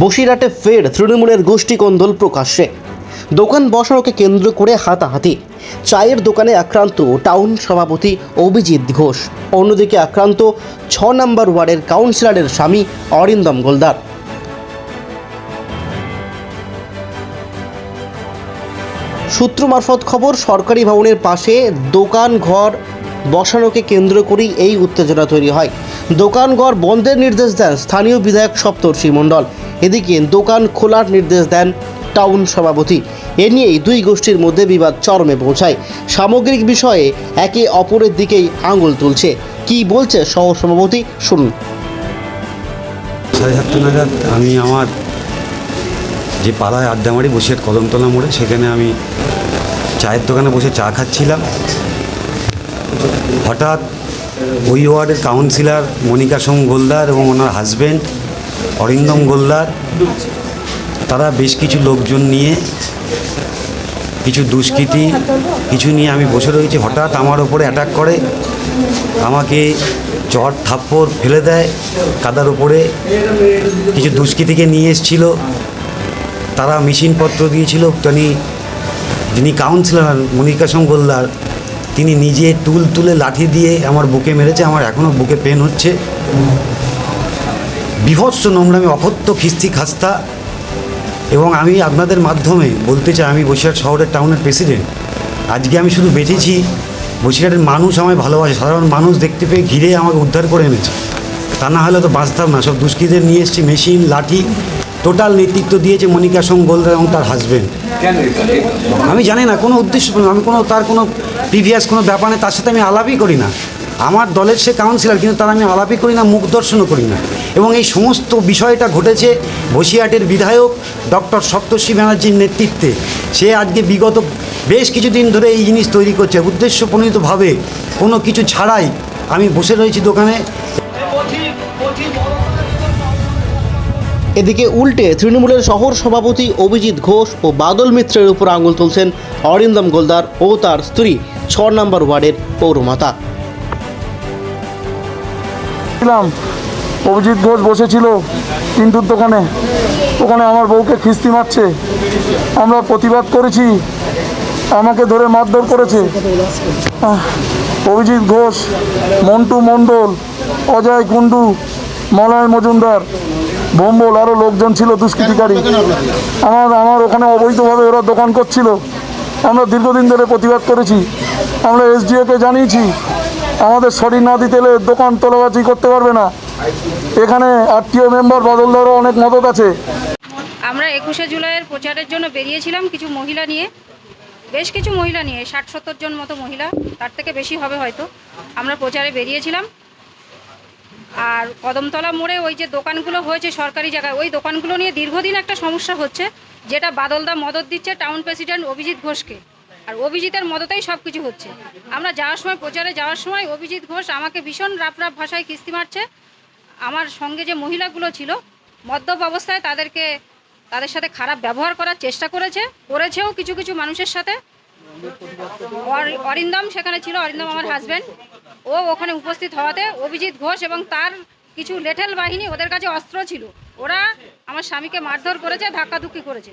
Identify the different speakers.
Speaker 1: বসিরহাটে ফের তৃণমূলের গোষ্ঠী কন্দল প্রকাশ্যে। দোকান বসানোকে কেন্দ্র করে হাতাহাতি। চায়ের দোকানে আক্রান্ত টাউন সভাপতি অভিজিৎ ঘোষ। অন্যদিকে আক্রান্ত ছ নম্বর ওয়ার্ডের কাউন্সিলরের স্বামী অরিন্দম গোলদার। সূত্র মারফত খবর, সরকারি ভবনের পাশে দোকান ঘর বসানোকে কেন্দ্র করেই এই উত্তেজনা তৈরি হয়। দোকান ঘর বন্ধের নির্দেশ দেন স্থানীয় বিধায়ক সপ্তর্ষি মণ্ডল। এদিকে দোকান খোলার নির্দেশ দেন টাউন সভাপতি। এ নিয়েই দুই গোষ্ঠীর মধ্যে বিবাদ চরমে পৌঁছায়। সামগ্রিক বিষয়ে একে অপরের দিকেই আঙুল তুলছে। কি বলছে সহ সভাপতি শুনুন।
Speaker 2: সাড়ে সাতটা নাগাদ আমি আমার যে পাড়ায় আড্ডা মারি বসিরহাট কদমতলা মোড়ে, সেখানে আমি চায়ের দোকানে বসে চা খাচ্ছিলাম। হঠাৎ ওই ওয়ার্ডের কাউন্সিলর মনিকা সোম গোলদার এবং ওনার হাজবেন্ড অরিন্দম গোলদার, তারা বেশ কিছু লোকজন নিয়ে, কিছু দুষ্কৃতী, কিছু নিয়ে আমি বসে রয়েছি। হঠাৎ আমার ওপরে অ্যাটাক করে, আমাকে চট থাপ্পড় ফেলে দেয়, কাদার ওপরে কিছু দুষ্কৃতীকে নিয়ে এসেছিল। তারা মেশিনপত্র দিয়েছিল। তিনি যিনি কাউন্সিলর মনিকাসম গোলদার তিনি নিজে টুল তুলে লাঠি দিয়ে আমার বুকে মেরেছে, আমার এখনও বুকে পেন হচ্ছে। বিভৎস নোংরামি অপত্য খিস্তি খাস্তা। এবং আমি আপনাদের মাধ্যমে বলতে চাই, আমি বসিরহাট শহরের টাউনের প্রেসিডেন্ট। আজকে আমি শুধু বেঁচেছি, বসিরহাটের মানুষ আমায় ভালোবাসে, সাধারণ মানুষ দেখতে পেয়ে ঘিরে আমাকে উদ্ধার করে এনেছে। তা না হলে তো বাঁচতাম না, সব দুষ্কৃতীদের নিয়ে এসেছি, মেশিন, লাঠি টোটাল নেতৃত্ব দিয়েছে মনিকা সোম গোলদার এবং তার হাজবেন্ড আমি জানি না কোনো উদ্দেশ্য আমি কোনো তার কোনো প্রিভিয়াস কোনো ব্যাপার নেই তার সাথে আমি আলাপই করি না। আমার দলের সে কাউন্সিলর কিন্তু তার আমি আলাপই করি না মুখ দর্শনও করি না। এবং এই সমস্ত বিষয়টা ঘটেছে বসিরহাটের বিধায়ক ডক্টর সপ্তর্ষি ব্যানার্জির নেতৃত্বে। সে আজকে বিগত বেশ কিছুদিন ধরে এই জিনিস তৈরি করছে। উদ্দেশ্যপ্রণীতভাবে কোনো কিছু ছাড়াই আমি বসে রয়েছি দোকানে।
Speaker 1: এদিকে উল্টে তৃণমূলের শহর সভাপতি অভিজিৎ ঘোষ ও বাদল মিত্রের উপর আঙুল তুলছেন অরিন্দম গোলদার ও তার স্ত্রী ছ নম্বর ওয়ার্ডের পৌরমাতা।
Speaker 3: অভিজিৎ ঘোষ বসেছিল কিন্তুর দোকানে। ওখানে আমার বউকে খিস্তি মারছে। আমরা প্রতিবাদ করেছি। আমাকে ধরে মারধর করেছে। অভিজিৎ ঘোষ, মন্টু মণ্ডল, অজয় কুণ্ডু, মলয় মজুমদার ভম্বল আরও লোকজন ছিল দুষ্কৃতিকারী। আমার আমার ওখানে অবৈধভাবে ওরা দোকান করছিল। আমরা দীর্ঘদিন ধরে প্রতিবাদ করেছি। আমরা এসডিওকে জানিয়েছি আমাদের শরীর না দিতে এলে দোকান তোলাবাজি করতে পারবে না। এখানে আত্মীয় মেম্বার বদলদারও অনেক মদত আছে।
Speaker 4: আমরা একুশে জুলাইয়ের প্রচারের জন্য বেরিয়েছিলাম কিছু মহিলা নিয়ে। বেশ কিছু মহিলা নিয়ে ষাট সত্তর জন মতো মহিলা তার থেকে বেশি হবে হয়তো। আমরা প্রচারে বেরিয়েছিলাম। আর কদমতলা মোড়ে ওই যে দোকানগুলো হয়েছে সরকারি জায়গায়, ওই দোকানগুলো নিয়ে দীর্ঘদিন একটা সমস্যা হচ্ছে, যেটা বাদলদা মদত দিচ্ছে টাউন প্রেসিডেন্ট অভিজিৎ ঘোষকে। আর অভিজিতের মদতেই সব কিছু হচ্ছে। আমরা যাওয়ার সময়, প্রচারে যাওয়ার সময় অভিজিৎ ঘোষ আমাকে ভীষণ রাপ রাপ ভাষায় কিস্তি মারছে। আমার সঙ্গে যে মহিলাগুলো ছিল, মদ্যপ অবস্থায় তাদেরকে, তাদের সাথে খারাপ ব্যবহার করার চেষ্টা করেছে, করেছেও কিছু কিছু মানুষের সাথে। অর- অরিন্দম সেখানে ছিল, অরিন্দম আমার হাজব্যান্ড ও ওখানে উপস্থিত হওয়াতে অভিজিৎ ঘোষ এবং তার কিছু লেঠেল বাহিনী ওদের কাছে অস্ত্র ছিল। ওরা আমার স্বামীকে মারধর করেছে, ধাক্কাধুক্কি করেছে।